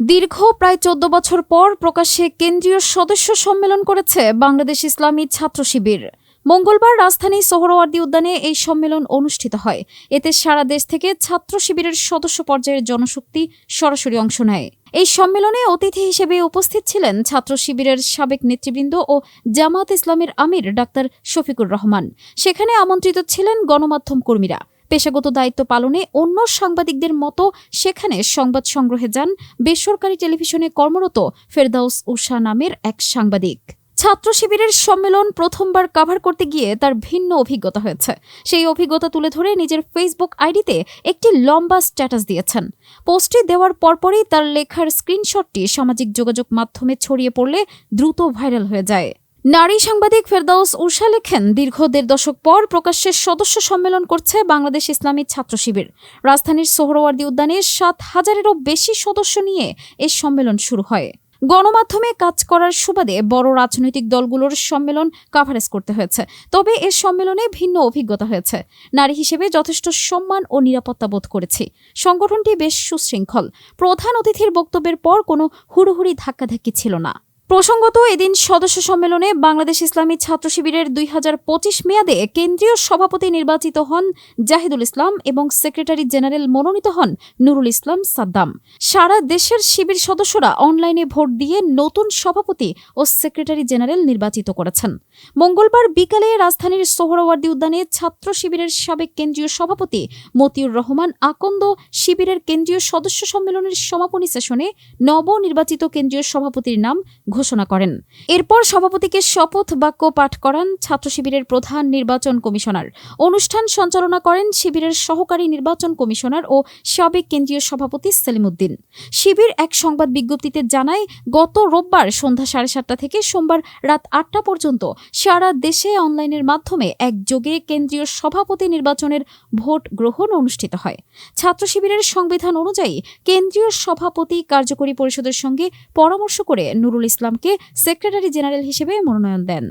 দীর্ঘ প্রায় চোদ্দ বছর পর প্রকাশ্যে কেন্দ্রীয় সদস্য সম্মেলন করেছে বাংলাদেশ ইসলামী ছাত্র শিবির। মঙ্গলবার রাজধানী সোহরাওয়ার্দী উদ্যানে এই সম্মেলন অনুষ্ঠিত হয়। এতে সারা দেশ থেকে ছাত্র শিবিরের সদস্য পর্যায়ের জনশক্তি সরাসরি অংশ নেয়। এই সম্মেলনে অতিথি হিসেবে উপস্থিত ছিলেন ছাত্র শিবিরের সাবেক নেতৃবৃন্দ ও জামাত ইসলামের আমির ডাক্তার শফিকুর রহমান। সেখানে আমন্ত্রিত ছিলেন গণমাধ্যম কর্মীরা। পেশাগত দায়িত্ব পালনে অন্য সাংবাদিকদের মতো সেখানে সংবাদ সংগ্রহে যান বেসরকারি টেলিভিশনে কর্মরত ফেরদাউস উষা নামের এক সাংবাদিক। ছাত্র শিবিরের সম্মেলন প্রথমবার কাভার করতে গিয়ে তার ভিন্ন অভিজ্ঞতা হয়েছে। সেই অভিজ্ঞতা তুলে ধরে নিজের ফেসবুক আইডিতে একটি লম্বা স্ট্যাটাস দিয়েছেন। পোস্টটি দেওয়ার পরপরই তার লেখার স্ক্রিনশটটি সামাজিক যোগাযোগ মাধ্যমে ছড়িয়ে পড়লে দ্রুত ভাইরাল হয়ে যায়। নারী সাংবাদিক ফেরদাউস উষা লেখেন, দীর্ঘ দেড় দশক পর প্রকাশ্যে সদস্য সম্মেলন করছে বাংলাদেশ ইসলামী ছাত্র শিবির। রাজধানীর সোহরাওয়ার্দী উদ্যানে সাত হাজারেরও বেশি সদস্য নিয়ে এই সম্মেলন শুরু হয়। গণমাধ্যমে কাজ করার সুবাদে বড় রাজনৈতিক দলগুলোর সম্মেলন কাভারেজ করতে হয়েছে। তবে এ সম্মেলনে ভিন্ন অভিজ্ঞতা হয়েছে। নারী হিসেবে যথেষ্ট সম্মান ও নিরাপত্তা বোধ করেছি। সংগঠনটি বেশ সুশৃঙ্খল। প্রধান অতিথির বক্তব্যের পর কোনো হুড়োহুড়ি ধাক্কাধাক্কি ছিল না। প্রসঙ্গত, এদিন সদস্য সম্মেলনে বাংলাদেশ ইসলামী ছাত্র শিবিরের দুই হাজার পঁচিশ মেয়াদে কেন্দ্রীয় সভাপতি নির্বাচিত হন জাহিদুল ইসলাম এবং সেক্রেটারি জেনারেল মনোনীত হন নুরুল ইসলাম সাদ্দাম। সারা দেশের শিবির সদস্যরা অনলাইনে ভোট দিয়ে নতুন সভাপতি ও সেক্রেটারি জেনারেল নির্বাচিত করেছেন। মঙ্গলবার বিকালে রাজধানীর সোহরাওয়ার্দী উদ্যানে ছাত্র শিবিরের সাবেক কেন্দ্রীয় সভাপতি মতিউর রহমান আকন্দ শিবিরের কেন্দ্রীয় সদস্য সম্মেলনের সমাপনী সেশনে নবনির্বাচিত কেন্দ্রীয় সভাপতির নাম ঘোষণা করেন। এরপর সভাপতিকে শপথ বাক্য পাঠ করান ছাত্র শিবিরের প্রধান নির্বাচন কমিশনার। অনুষ্ঠান সঞ্চালনা করেন শিবিরের সহকারী নির্বাচন কমিশনার ও সাবেক কেন্দ্রীয় সভাপতি সেলিমুদ্দিন। শিবির এক সংবাদ বিজ্ঞপ্তিতে জানায়, গত রোববার সন্ধ্যা সাড়ে সাতটা থেকে সোমবার রাত আটটা পর্যন্ত সারা দেশে অনলাইনের মাধ্যমে একযোগে কেন্দ্রীয় সভাপতি নির্বাচনের ভোট গ্রহণ অনুষ্ঠিত হয়। ছাত্র শিবিরের সংবিধান অনুযায়ী কেন্দ্রীয় সভাপতি কার্যকরী পরিষদের সঙ্গে পরামর্শ করে নুরুল ইসলামকে সেক্রেটারি জেনারেল হিসেবে মনোনয়ন দেন।